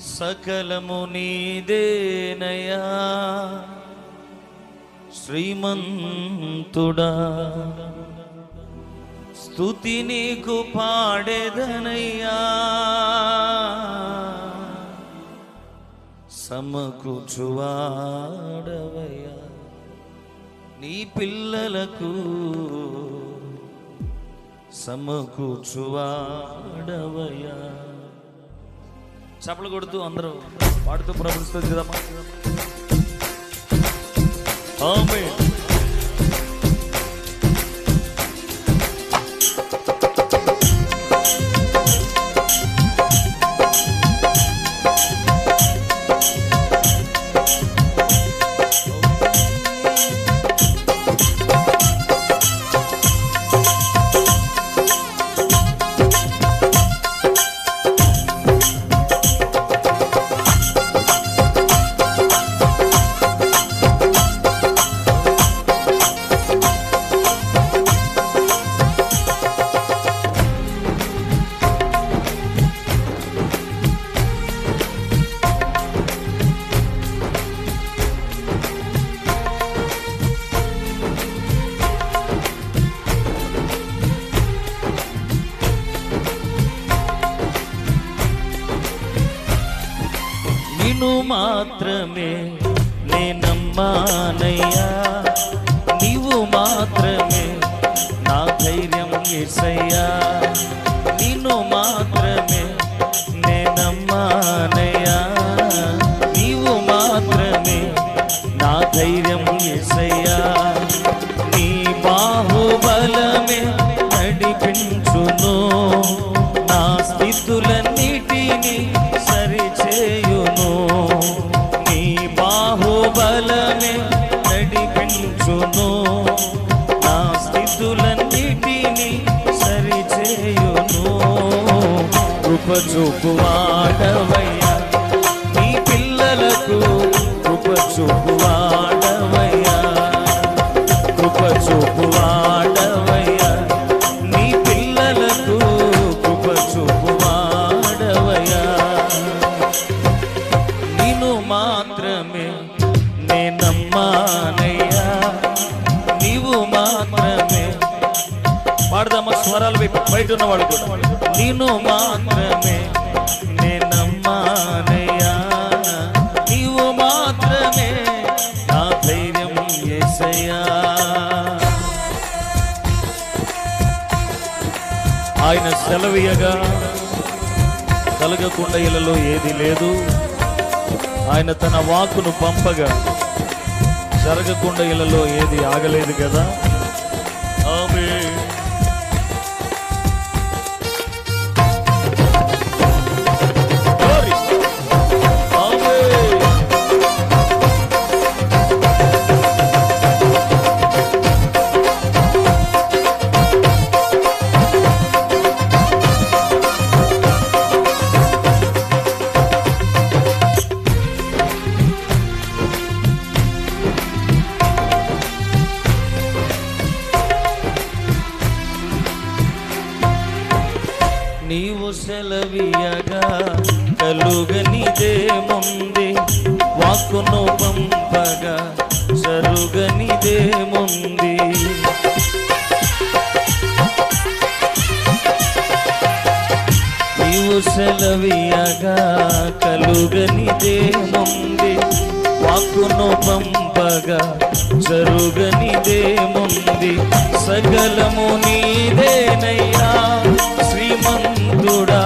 సకలము నీదేనయా శ్రీమంతుడా స్థుతి నీకు పాడేదనయ్యా. సమకూచువాడవయ్యా నీ పిల్లలకు సమకూచువాడవయ్యా చప్పలు కొడుతూ అందరూ పాడుతూ ప్రభుత్వం కదమ్మా ఆమేన్. మాత్రమే నేనమ్మానయ్యా చూపువాడవయ్యా. నీ పిల్లలకు కృప చూపువాడవయ్యా. కృప చూపువాడవయ్యా. నీ పిల్లలకు కృప చూపువాడవయ్యా. నిన్ను మాత్రమే నేనమ్మానయ్యా. బయట ఉన్నవాడు కూడా. నేను మాత్రమే నేనమ్మానయ్యా నీవు మాత్రమే నా ధైర్యం యేసయ్యా ఆయన సెలవీయగా కలగకుండా ఇళ్ళలో ఏది లేదు. ఆయన తన వాకును పంపగా జరగకుండా ఇళ్ళలో ఏది ఆగలేదు కదా. సెలవీయగా కలుగనిదేముంది వాక్కును పంపగా జరుగనిదేముంది సకలము నీదేనయ్యా శ్రీమంతుడా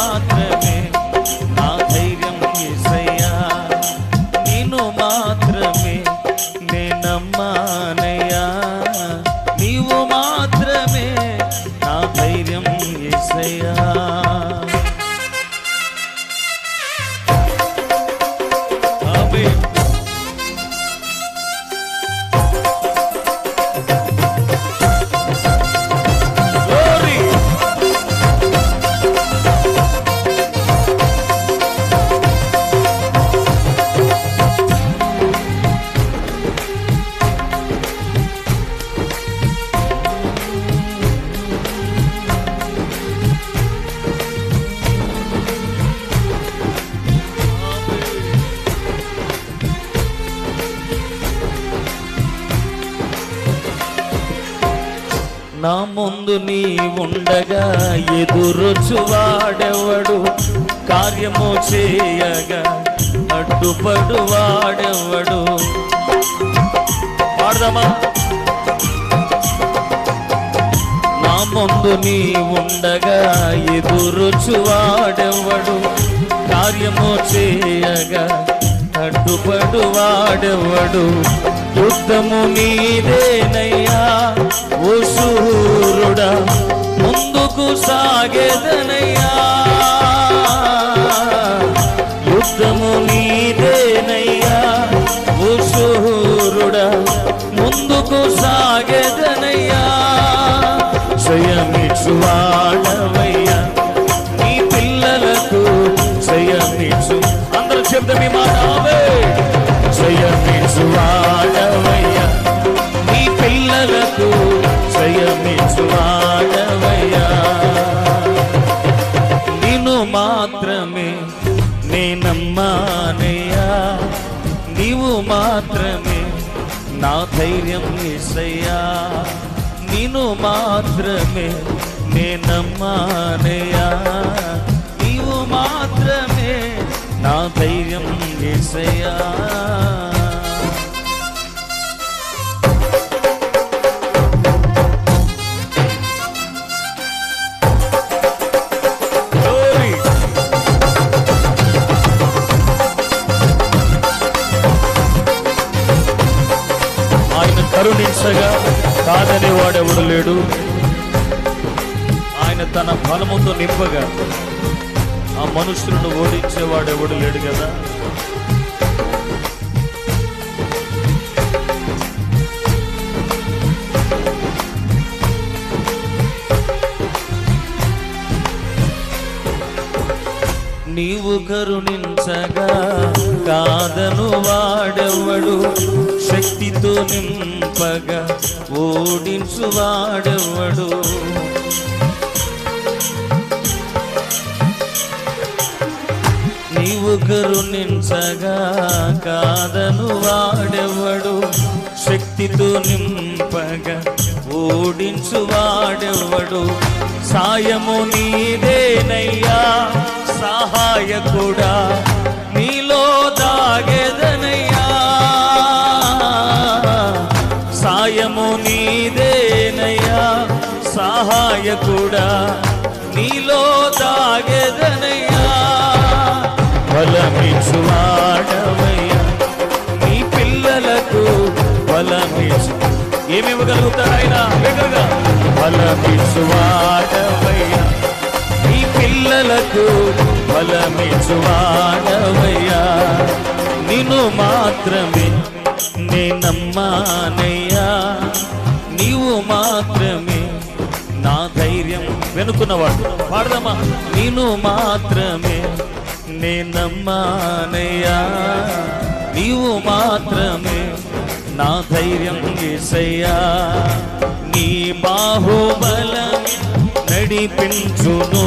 నీవు మాత్రమే ముందు నీ ఉండగా ఎదురొచ్చువాడెవడు? కార్యము చేయగా అడ్డుపడు వాడెవడు పాడదామా? నా ముందు నీ ఉండగా ఎదురొచ్చువాడెవడు? వాడెవడు కార్యము చేయగా అడ్డుపడు వాడెవడు యుద్ధము మీదేనయ్యా ఓ సూరుడా ముందుకు సాగేదనయ్యా. యుద్ధము మీదేనయ్యా ఓ సూరుడా ముందుకు సాగేదనయ్యా. స్వయమిచ్చువాడవయ్యా నీ పిల్లలకు స్వయమిచ్చు. అందరూ చెప్తే మీ మాట నేనమ్మానయ్యా నీవు మాత్రమే నా ధైర్యం ఏసయ్యా. నేను మాత్రమే నేనమ్మానయ్యా నీవు మాత్రమే నా ధైర్యం ఏసయ్యా. కరుణించగా కాదని వాడెవడు లేడు. ఆయన తన బలముతో నింపగా ఆ మనుషులను ఓడించేవాడెవడు లేడు కదా. నీవు కరుణించగా కాదను వాడెవడు? శక్తితో నింపగా ఓడించు వాడెవడు? నీవు కరుణించగా కాదను వాడెవడు? శక్తితో నింపగా ఓడించు వాడెవడు? సాయము నీదేనయ్యా. సహాయకుడా నీలో దాగేదనయ్యా. సాయము నీదేనయ్యా సహాయకుడా నీలో దాగెదనయ్యా. బలమిచ్చువాడవయ్యా నీ పిల్లలకు బలమిచ్చు. ఏమి ఇవ్వగలుగుతాడు ఆయన? వేగంగా బలమిచువాడవయ్యా నిన్ను మాత్రమే నేనమ్మానయ్యా నీవు మాత్రమే నా ధైర్యం వెనుకున్నవాడు. పాడదామా? నేను మాత్రమే నేనమ్మానయ్యా నీవు మాత్రమే నా ధైర్యం ఏసయ్యా. నీ బాహుబలం నడిపించును.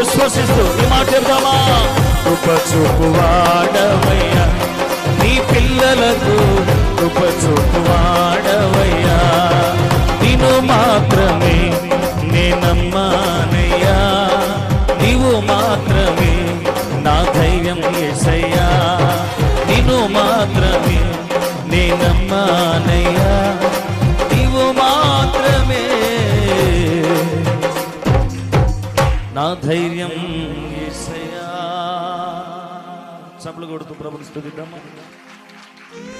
విశ్వసిస్తూ ఈ మాట చెప్తామా కృప చూపువాడవయ్యా నీ పిల్లలకు కృప చూపువాడవయ్యా నిన్ను మాత్రమే నేనమ్మానయ్యా నీవు మాత్రమే నా ధైర్యం ఏసయ్యా. చప్పలు కొడుతూ ప్రభుని స్థుతిద్దామా